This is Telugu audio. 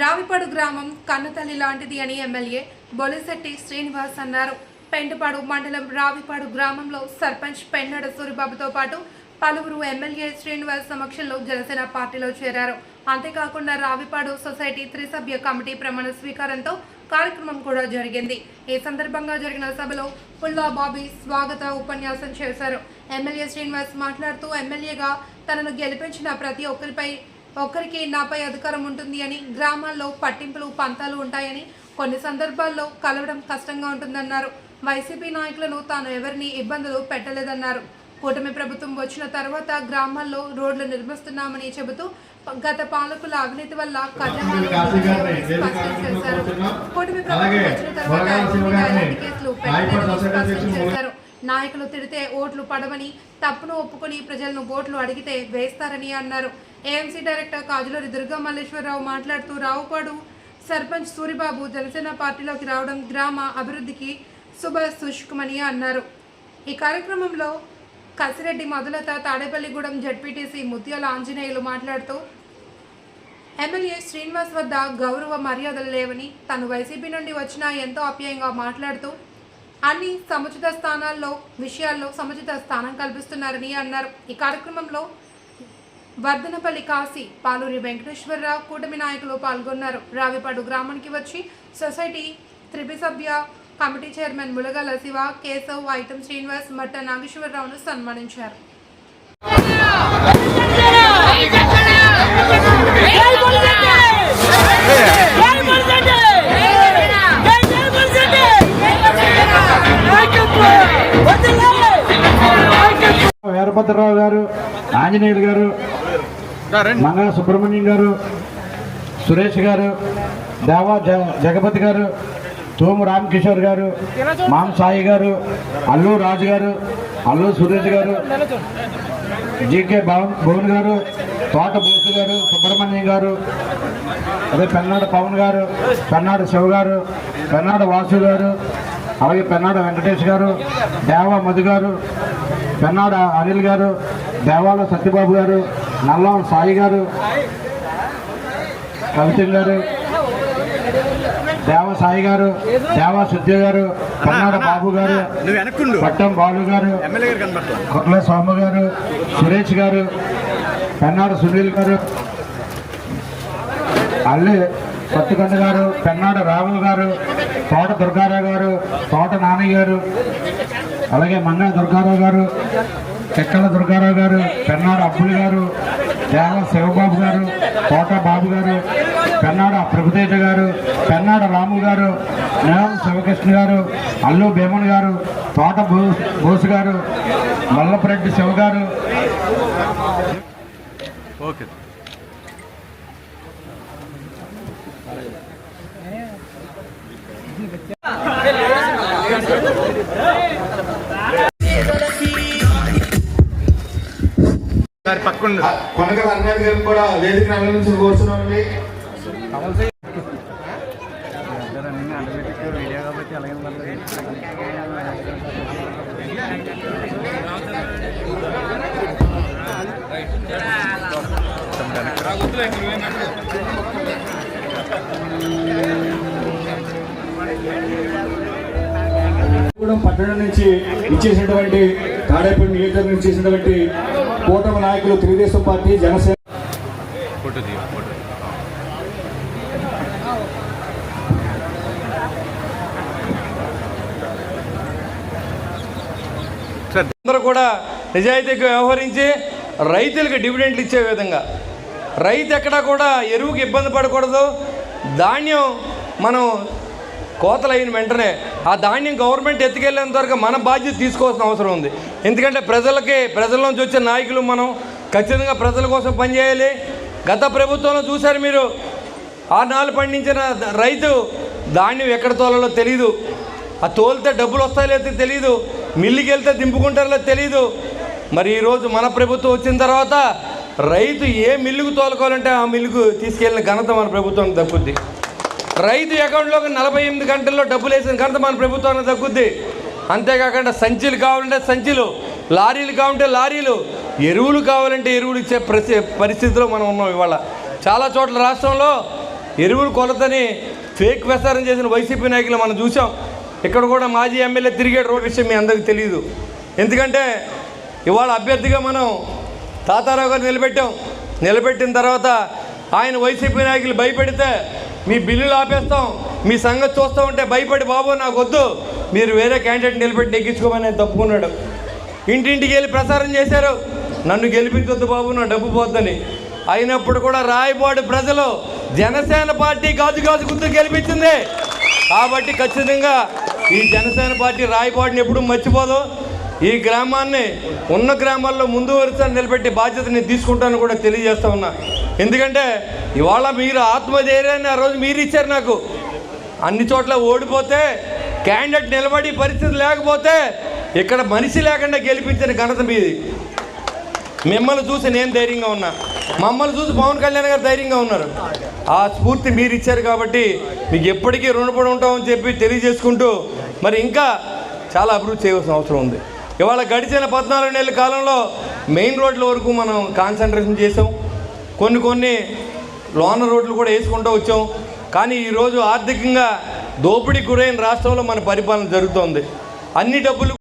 రావిపాడు గ్రామం కన్నతల్లి లాంటిది అని ఎమ్మెల్యే బొలిశెట్టి శ్రీనివాస్ అన్నారు. పెంటపాడు మండలం రావిపాడు గ్రామంలో సర్పంచ్ పెన్నడ సూరిబాబుతో పాటు పలువురు ఎమ్మెల్యే శ్రీనివాస్ సమక్షంలో జనసేన పార్టీలో చేరారు. అంతేకాకుండా రావిపాడు సొసైటీ త్రిసభ్య కమిటీ ప్రమాణ స్వీకారంతో కార్యక్రమం కూడా జరిగింది. ఈ సందర్భంగా జరిగిన సభలో పుల్లా బాబీ స్వాగత ఉపన్యాసం చేశారు. ఎమ్మెల్యే శ్రీనివాస్ మాట్లాడుతూ ఎమ్మెల్యేగా తనను గెలిపించిన ప్రతి ఒక్కరిపై ఒక్కరికి నాపై అధికారం ఉంటుంది అని గ్రామాల్లో పట్టింపులు పంతాలు ఉంటాయని కొన్ని సందర్భాల్లో కలవడం కష్టంగా ఉంటుందన్నారు. వైసీపీ నాయకులను తాను ఎవరిని ఇబ్బందులు పెట్టలేదన్నారు. కూటమి ప్రభుత్వం వచ్చిన తర్వాత గ్రామాల్లో రోడ్లు నిర్మిస్తున్నామని చెబుతూ గత పాలకుల అవినీతి వల్ల చేశారు. కూటమి ప్రభుత్వం వచ్చిన తర్వాత కేసులు పెట్టలేదని నాయకులు తిడితే ఓట్లు పడవని తప్పును ఒప్పుకొని ప్రజలను ఓట్లు అడిగితే వేస్తారని అన్నారు. ఏఎంసీ డైరెక్టర్ కాజులూరి దుర్గా మల్లేశ్వరరావు మాట్లాడుతూ రావుపాడు సర్పంచ్ సూరిబాబు జనసేన పార్టీలోకి రావడం గ్రామ అభివృద్ధికి శుభ సూచకమని అన్నారు. ఈ కార్యక్రమంలో కసిరెడ్డి మధులత తాడేపల్లిగూడెం జడ్పీటీసీ ముత్యాల ఆంజనేయులు మాట్లాడుతూ ఎమ్మెల్యే శ్రీనివాస్ వద్ద గౌరవ మర్యాదలు లేవని తను వైసీపీ నుండి వచ్చినా ఎంతో అప్యాయంగా మాట్లాడుతూ అన్ని సముచిత స్థానాల్లో విషయాల్లో సముచిత స్థానం కల్పిస్తున్నారని అన్నారు. ఈ కార్యక్రమంలో వర్ధనపల్లి కాశీ పాలూరి వెంకటేశ్వరరావు కూటమి నాయకులు పాల్గొన్నారు. రావిపాడు గ్రామానికి వచ్చి society త్రిభిసభ్య committee chairman Mulagala Shiva Keshav item Srinivas Matta నాగేశ్వరరావును సన్మానించారు. వీరభద్రరావు గారు ఆంజనేయులు గారు మంగళ సుబ్రహ్మణ్యం గారు సురేష్ గారు దేవా జ- జగపతి గారు తోము రామకిషోర్ గారు మాం సాయి గారు అల్లు రాజు గారు అల్లు సురేష్ గారు జీకే భవన్ భువన్ గారు తోట బోసు గారు సుబ్రహ్మణ్యం గారు అదే పెన్నాడు పవన్ గారు పెన్నాడు శివ గారు పెన్నాడు వాసు గారు అలాగే పెన్నాడు వెంకటేష్ గారు దేవా మధు గారు పెన్నాడు అనిల్ గారు దేవాల సత్యబాబు గారు నల్లం సాయి గారు కవితం గారు దేవ సాయి గారు దేవ సుద్య గారు పెన్నాడు బాబు గారు పట్టం బాలు గారు కొట్ల స్వామి గారు సురేష్ గారు పెన్నాడు సునీల్ గారు అల్లి సత్తుకొండ గారు పెన్నాడు రాఘవ్ గారు తోట దుర్గారావు గారు తోట నానయ్య గారు అలాగే మంగళ దుర్గారావు గారు చెక్కల దుర్గారావు గారు పెన్నాడు అబ్బులు గారు దేవ శివబాబు గారు తోట బాబు గారు పెన్నాడు ప్రభుతేజ గారు పెన్నాడు రాము గారు నేలం శివకృష్ణ గారు అల్లు భీమన్ గారు తోట బో- బోసు గారు మల్లపరెడ్డి శివ గారు. ఓకే. సార్ పక్కండు. కొనగల అన్నయ్య గారు కూడా వేదిక నుంచి కోరుతున్నామండి పట్టణం నుంచి ఇచ్చేసినటువంటి తాడేపల్లి నియోజకవర్గం నుంచి ఇచ్చేసినటువంటి కూటమి నాయకులు తెలుగుదేశం పార్టీ జనసేన అందరూ కూడా నిజాయితీగా వ్యవహరించి రైతులకు డివిడెంట్లు ఇచ్చే విధంగా. రైతు ఎక్కడా కూడా ఎరువుకి ఇబ్బంది పడకూడదు. ధాన్యం మనం కోతలైన వెంటనే ఆ ధాన్యం గవర్నమెంట్ ఎత్తుకెళ్ళేంత వరకు మన బాధ్యత తీసుకోవాల్సిన అవసరం ఉంది. ఎందుకంటే ప్రజలకి ప్రజల నుంచి వచ్చే నాయకులు మనం ఖచ్చితంగా ప్రజల కోసం పనిచేయాలి. గత ప్రభుత్వంలో చూశారు మీరు ఆ నాలు పండించిన రైతు ధాన్యం ఎక్కడ తోలాలో తెలియదు ఆ తోలితే డబ్బులు వస్తాయో లేదో తెలియదు మిల్లుకి వెళ్తే దింపుకుంటారో తెలియదు మరి ఈరోజు మన ప్రభుత్వం వచ్చిన తర్వాత రైతు ఏ మిల్లుకు తోలుకోవాలంటే ఆ మిల్లుకు తీసుకెళ్ళిన ఘనత మన ప్రభుత్వానికి దక్కుద్ది. రైతు అకౌంట్లోకి నలభై ఎనిమిది గంటల్లో డబ్బులు వేసిన ఘనత మన ప్రభుత్వానికి తగ్గుద్ది అంతేకాకుండా సంచులు కావాలంటే సంచులు లారీలు కావాలంటే లారీలు ఎరువులు కావాలంటే ఎరువులు ఇచ్చే పరిస్థితిలో మనం ఉన్నాం ఇవాళ. చాలా చోట్ల రాష్ట్రంలో ఎరువులు కొలతని ఫేక్ ప్రసారం చేసిన వైసీపీ నాయకులు మనం చూసాం ఇక్కడ కూడా మాజీ ఎమ్మెల్యే తిరిగే రోడ్ విషయం మీ అందరికీ తెలియదు ఎందుకంటే ఇవాళ అభ్యర్థిగా మనం తాతారావు గారు నిలబెట్టాం. నిలబెట్టిన తర్వాత ఆయన వైసీపీ నాయకులు భయపెడితే మీ బిల్లులు ఆపేస్తాం. మీ సంగతి చూస్తూ ఉంటే భయపడి బాబు నాకు వద్దు మీరు వేరే క్యాండిడేట్ నిలబెట్టి నెగ్గించుకోమని తప్పుకున్నాడు. ఇంటింటికి వెళ్ళి ప్రసారం చేశారు. నన్ను గెలిపించొద్దు బాబు నా డబ్బు పోద్దని. అయినప్పుడు కూడా రాయబాడు ప్రజలు జనసేన పార్టీ గాజు గాజు గుర్తు గెలిపించింది. కాబట్టి ఖచ్చితంగా ఈ జనసేన పార్టీ రాయబాడిని ఎప్పుడూ మర్చిపోదు. ఈ గ్రామాన్ని ఉన్న గ్రామాల్లో ముందు వరుస నిలబెట్టే బాధ్యత నేను తీసుకుంటాను కూడా తెలియజేస్తా ఉన్నా. ఎందుకంటే ఇవాళ మీరు ఆత్మధైర్యాన్ని ఆ రోజు మీరు ఇచ్చారు నాకు. అన్ని చోట్ల ఓడిపోతే క్యాండిడేట్ నిలబడి పరిస్థితి లేకపోతే ఇక్కడ మనిషి లేకుండా గెలిపించిన ఘనత మీది. మిమ్మల్ని చూసి నేను ధైర్యంగా ఉన్నా. మమ్మల్ని చూసి పవన్ కళ్యాణ్ గారు ధైర్యంగా ఉన్నారు. ఆ స్ఫూర్తి మీరు ఇచ్చారు కాబట్టి మీకు ఎప్పటికీ రుణపడి ఉంటామని చెప్పి తెలియజేసుకుంటూ మరి ఇంకా చాలా అభివృద్ధి చేయవలసిన అవసరం ఉంది. ఇవాళ గడిచిన పద్నాలుగు నెలల కాలంలో మెయిన్ రోడ్ల వరకు మనం కాన్సన్ట్రేషన్ చేసాం కొన్ని కొన్ని లోన రోడ్లు కూడా వేసుకుంటూ వచ్చాం. కానీ ఈరోజు ఆర్థికంగా దోపిడీ గురైన రాష్ట్రంలో మన పరిపాలన జరుగుతోంది. అన్ని డబ్బులు